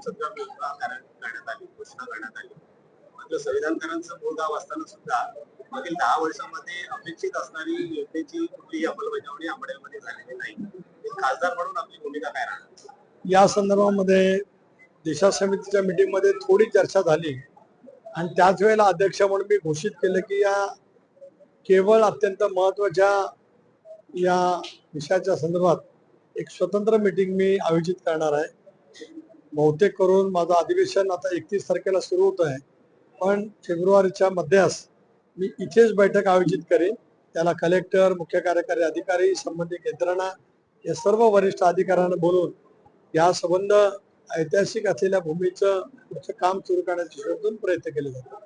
संसद घोषणा करण्यात आली घोषणा करण्यात आली. मात्र संविधानकारांचं मूळ गाव असताना सुद्धा मागील दहा वर्षांमध्ये अपेक्षित असणारी योजनेची कुठलीही अंमलबजावणी अंमलमध्ये झालेली नाही. खासदार म्हणून आपली भूमिका काय राहणार? या संदर्भामध्ये दिशा समितीच्या मीटिंगमध्ये थोडी चर्चा झाली. आणि त्याच वेळेला अध्यक्ष म्हणून मी घोषित केलं की या केवळ अत्यंत महत्त्वाच्या या विषयाच्या संदर्भात एक स्वतंत्र मीटिंग मी आयोजित करणार आहे. बहुतेक करून माझं अधिवेशन आता एकतीस तारखेला सुरू होत आहे. पण फेब्रुवारीच्या मध्यास मी इथेच बैठक आयोजित करेन. त्याला कलेक्टर मुख्य कार्यकारी अधिकारी संबंधित यंत्रणा या सर्व वरिष्ठ अधिकाऱ्यांना बोलून या संबंध ऐतिहासिक असलेल्या भूमीचं पुढचं काम सुरू करण्याचे शोधून प्रयत्न केले जातात.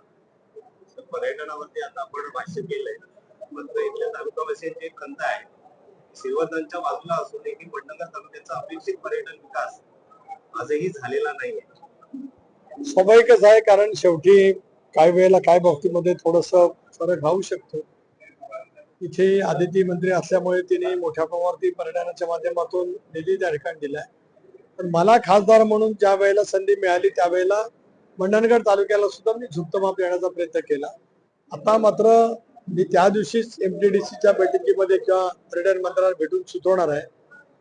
पर्यटनावरती आता आपण भाष्य केलंय. मात्र इथल्या तालुकावासियांची एक खंत आहे. श्रीवर्धनच्या बाजूला असून देखील वडनगर तालुक्याचा अपेक्षित पर्यटन विकास आजही झालेला नाही स्वाभाविकच आहे कारण शेवटी काही वेळेला काय बाबतीमध्ये थोडस फरक राहू शकतो. इथे आदिती मंत्री असल्यामुळे तिने मोठ्या प्रमाणावरती पर्यटनाच्या माध्यमातून निधी त्या ठिकाणी दिलाय. पण मला खासदार म्हणून ज्या वेळेला संधी मिळाली त्यावेळेला मंडणगड तालुक्याला सुद्धा मी झुकतमाप देण्याचा प्रयत्न केला. आता मात्र मी त्या दिवशीच एमटीडीसीच्या बैठकीमध्ये किंवा पर्यटन मंत्र्याला भेटून सुचवणार आहे.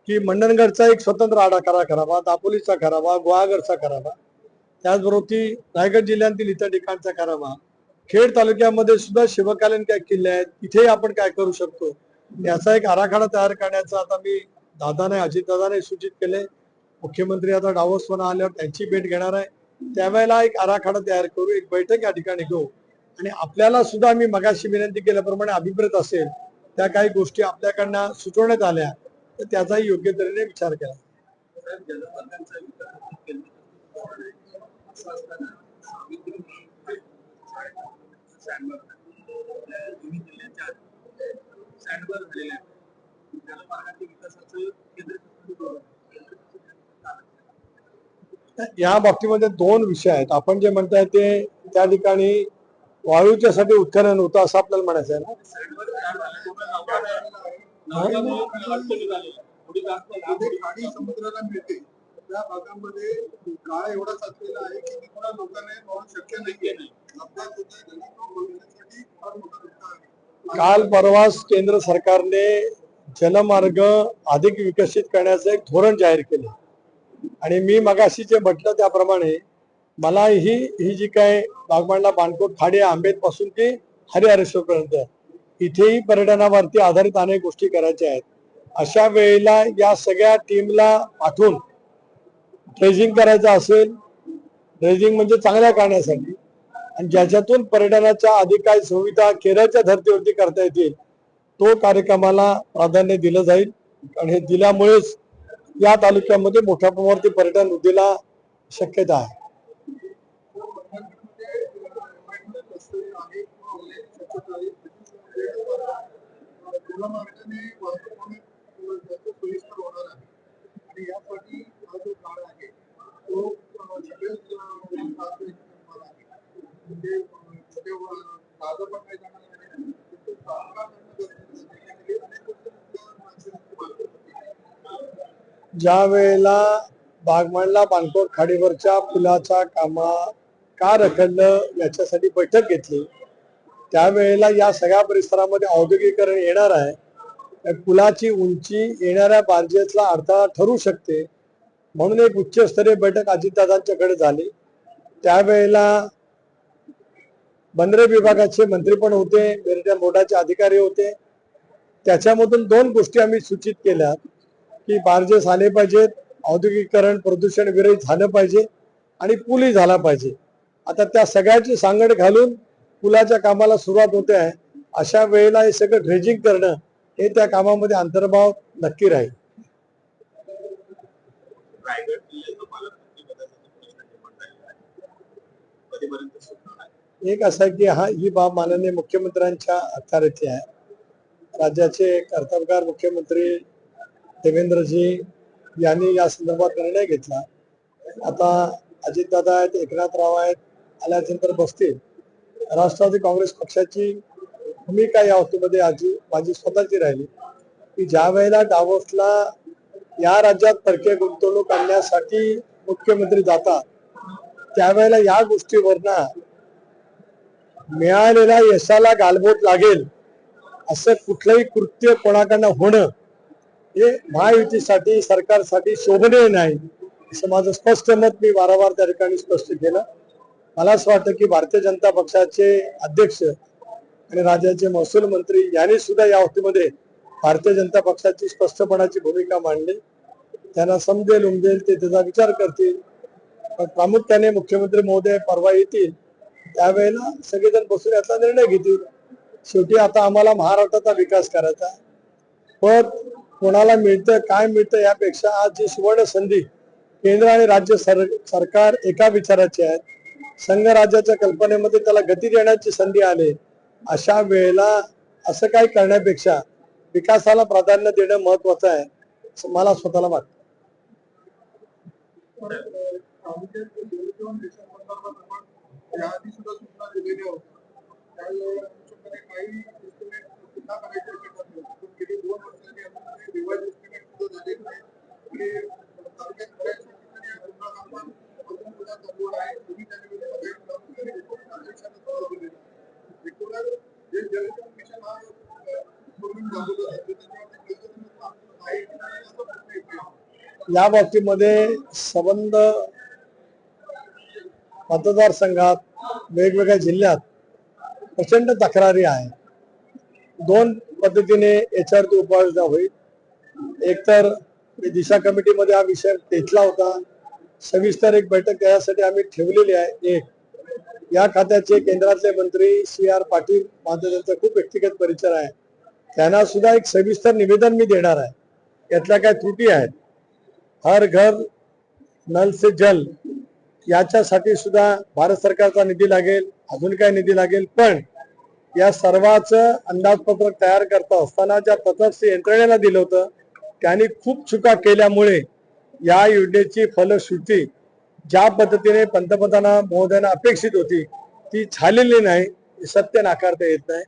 की मंडणगडचा एक स्वतंत्र आराखडा करावा दापोलीचा करावा गुहागरचा करावा. त्याचबरोबर ती रायगड जिल्ह्यातील इतर ठिकाणचा करावा. खेड तालुक्यामध्ये सुद्धा शिवकालीन काय किल्ले आहेत तिथे आपण काय करू शकतो? याचा एक आराखडा तयार करण्याचा आता मी दादाने अजितदादाने सूचित केले मुख्यमंत्री आता डावोसवर आल्यावर त्यांची भेट घेणार आहे. त्यावेळेला एक आराखडा तयार करू एक बैठक या ठिकाणी घेऊ. आणि आपल्याला सुद्धा मी मगाशी विनंती केल्याप्रमाणे अभिप्रेत असेल त्या काही गोष्टी आपल्याकडनं सुचवण्यात आल्या. तर त्याचाही योग्य तऱ्हेने विचार केला. या बाबतीमध्ये दोन विषय आहेत. आपण जे म्हणताय ते त्या ठिकाणी वाळूच्यासाठी उत्खनन होतं असं आपल्याला म्हणायचं आहे ना? समुद्राला मिळते. त्या भागामध्ये काळ एवढा साचलेला आहे की तिथून लोकांना पाहून शक्य नाहीये अपघात होत काल परवाच केंद्र सरकारने जलमार्ग अधिक विकसित करण्याचं एक धोरण जाहीर केलं. आणि मी मगाशी जे म्हटलं त्याप्रमाणे मला ही ही जी काय बागमांडला बाणकोट खाडी आंबेत पासून ते हरिहरेश्वर पर्यंत इथेही पर्यटनावरती आधारित अनेक गोष्टी करायच्या आहेत. अशा वेळेला या सगळ्या टीमला पाठवून ड्रेजिंग करायचं असेल ड्रेजिंग म्हणजे चांगल्या करण्यासाठी आणि ज्याच्यातून पर्यटनाच्या अधिक काही सुविधा केरळच्या धर्तीवरती करता येतील तो कार्यक्रमाला प्राधान्य दिलं जाईल. आणि हे दिल्यामुळेच या तालुक्यामध्ये मोठ्या प्रमाणावरती पर्यटन वृद्धीला शक्यता आहे खुला मार्गाने वाहतूक होणे जास्त सोयीस्कर होणार आहे आणि यासाठी हा जो काळ आहे तो सगळेच म्हणजे अं, छोटे व- पण काही जाणार नाही. ज्या वेळेला बागमानला बांधकोट खाडीवरच्या पुलाच्या कामा का रखडलं याच्यासाठी बैठक घेतली त्यावेळेला या सगळ्या परिसरामध्ये औद्योगिकरण येणार आहे. पुलाची उंची येणाऱ्या बार्जेसला अडथळा ठरू शकते. म्हणून एक उच्चस्तरीय बैठक अजितदादांच्याकडे झाली. त्यावेळेला बंदरे विभागाचे मंत्री पण होते मेरिटाईम बोर्डाचे अधिकारी होते. त्याच्यामधून दोन गोष्टी आम्ही सूचित केल्या की बार्जेस आले पाहिजेत औद्योगिकरण प्रदूषण विरहित झालं पाहिजे आणि पूलही झाला पाहिजे. आता त्या सगळ्याची सांगड घालून पुलाच्या कामाला सुरुवात होते आहे. अशा वेळेला हे सगळं ड्रेजिंग करणं हे त्या कामामध्ये अंतर्भाव नक्की राहील. एक असा आहे की हा ही बाब माननीय मुख्यमंत्र्यांच्या अखत्यारीची आहे. राज्याचे कर्तबगार मुख्यमंत्री देवेंद्रजी यांनी या संदर्भात निर्णय घेतला. आता अजितदादा आहेत एकनाथराव आहेत आल्यानंतर बसतील. राष्ट्रवादी काँग्रेस पक्षाची भूमिका या वस्तूमध्ये आजी माझी स्वतःची राहिली. की ज्या वेळेला डावोसला या राज्यात परकीय गुंतवणूक आणण्यासाठी मुख्यमंत्री जातात त्यावेळेला या गोष्टीवरनं मिळालेल्या यशाला गालबोट लागेल असं कुठलंही कृत्य कोणाकडनं होणं हे महायुतीसाठी सरकारसाठी शोभनीय नाही असं माझं स्पष्ट मत मी वारंवार त्या ठिकाणी स्पष्ट केलं. मला असं वाटतं की भारतीय जनता पक्षाचे अध्यक्ष आणि राज्याचे महसूल मंत्री यांनी सुद्धा या बाबतीमध्ये भारतीय जनता पक्षाची स्पष्टपणाची भूमिका मांडली. त्यांना समजेल उमजेल ते त्याचा विचार करतील. पण प्रामुख्याने मुख्यमंत्री महोदय परवा येतील त्यावेळेला सगळेजण बसून याचा निर्णय घेतील. शेवटी आता आम्हाला महाराष्ट्राचा विकास करायचा आहे. पद कोणाला मिळतं काय मिळतं यापेक्षा आज जी सुवर्ण संधी केंद्र आणि राज्य सर सरकार एका विचाराचे आहेत. संघराज्याच्या कल्पनेमध्ये त्याला गती देण्याची संधी आली. अशा वेळेला असं काही करण्यापेक्षा विकासाला प्राधान्य देणं महत्वाचं आहे. असं मला स्वतःला वाटतं प्रामुख्याने जलजीवन देशासंदर्भात आपण याआधी सुद्धा सूचना दिलेल्या होत्या त्यावेळी आमच्याकडे काही एस्टिमेट पुन्हा करायचे ठरले पण गेली दोन वर्षांनी आमच्याकडे रिवाइज एस्टिमेट सुद्धा झालेले नाही की तालुक्यात बऱ्याचशा ठिकाणी हा गुन्हा कामगार अजून सुद्धा चालू आहे तुम्ही त्या निमित्ताने प्रामुख्याने एकूण अध्यक्षांना सुद्धा दिलेला आहे. एकूणच जे जलजीवन मिशन हा अ, पूर्वी राबवलं जातं त्याच्यामध्ये जलजीवन आमचं आहे की नाही असा प्रश्न येतो या बाबतीमध्ये संबंध मतदारसंघात वेगवेगळ्या जिल्ह्यात प्रचंड तक्रारी आहे दोन पद्धतीने याच्यावरती उपाययोजना होईल. एकतर दिशा कमिटीमध्ये हा विषय घेतला होता. सविस्तर एक बैठक त्यासाठी आम्ही ठेवलेली आहे. एक या खात्याचे केंद्रातले मंत्री सी आर पाटील माझा त्यांचा खूप व्यक्तिगत परिचय आहे. त्यांना सुद्धा एक सविस्तर निवेदन मी देणार आहे. यातल्या काय त्रुटी आहेत? हर घर नल से जल याच्यासाठी सुद्धा भारत सरकारचा निधी लागेल अजून काय निधी लागेल. पण या सर्वाचं अंदाजपत्रक तयार करता असताना ज्या पथक यंत्रणेला दिलं होतं त्यांनी खूप चुका केल्यामुळे या योजनेची फलश्रुती ज्या पद्धतीने पंतप्रधान महोदयांना अपेक्षित होती ती झालेली नाही सत्य नाकारता येत नाही.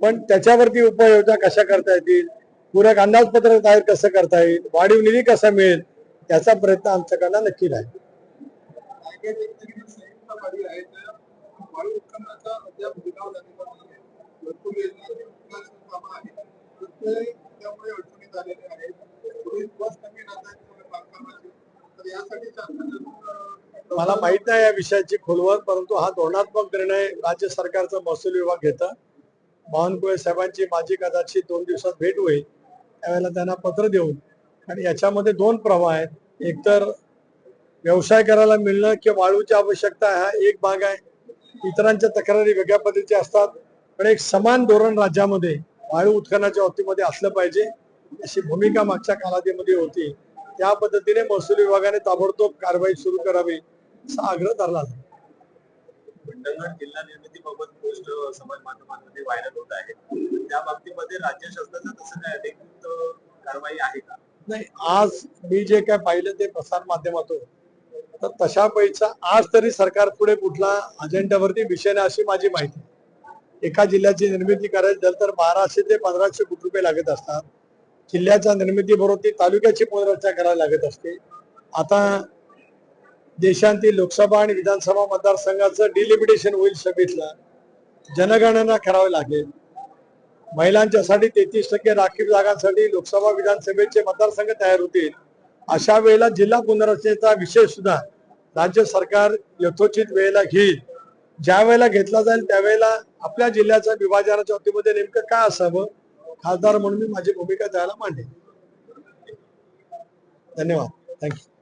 पण त्याच्यावरती उपाययोजना कशा करता येतील? पूरक अंदाजपत्रक तयार कसं करता येईल? वाढीव निधी कसा मिळेल? याचा प्रयत्न आमच्याकडनं नक्की राहील. संयुक्त अद्याप त्यामुळे अडचणीत मला माहीत नाही या विषयाची खोलवर परंतु हा धोरणात्मक निर्णय राज्य सरकारचा महसूल विभाग घेतं. बावनकुळे साहेबांची माझी कदाचित दोन दिवसात भेट होईल. त्यावेळेला त्यांना पत्र देऊन आणि याच्यामध्ये दोन प्रवाह आहेत. एकतर व्यवसाय करायला मिळणं किंवा वाळूची आवश्यकता हा एक भाग आहे. इतरांच्या तक्रारी वेगळ्या पद्धतीच्या असतात. पण एक समान धोरण राज्यामध्ये वाळू उत्खननाच्या बाबतीमध्ये असलं पाहिजे. अशी भूमिका मागच्या कालावधीमध्ये होती. त्या पद्धतीने महसूल विभागाने ताबडतोब कारवाई सुरू करावी असा आग्रह धरला जिल्हा निर्मितीबाबत पोस्ट समाज माध्यमांमध्ये व्हायरल होत आहे. त्या बाबतीमध्ये राज्य शासनाचं तसं काय अधिकृत कारवाई आहे का? नाही आज मी जे काय पाहिलं ते प्रसार माध्यमातून. तर तशा पैसा आज तरी सरकार पुढे कुठला अजेंड्यावरती विषय नाही अशी माझी माहिती. एका जिल्ह्याची निर्मिती करायची झाली तर बाराशे ते पंधराशे कोटी रुपये लागत असतात. जिल्ह्याच्या निर्मितीबरोबर ती तालुक्याची पुनर्रचना करायला लागत असते. आता देशांतील लोकसभा आणि विधानसभा मतदारसंघाचं डिलिमिटेशन होईल सभेतला. जनगणना करावी लागेल. महिलांच्यासाठी तेहतीस टक्के राखीव जागांसाठी लोकसभा विधानसभेचे मतदारसंघ तयार होतील. अशा वेळेला जिल्हा पुनर्रचनेचा विषय सुद्धा राज्य सरकार यथोचित वेळेला घेईल. ज्या वेळेला घेतला जाईल त्यावेळेला आपल्या जिल्ह्याच्या विभाजनाच्या वतीमध्ये नेमकं काय असावं? खासदार म्हणून मी माझी भूमिका द्यायला मांडेन. धन्यवाद. थँक्यू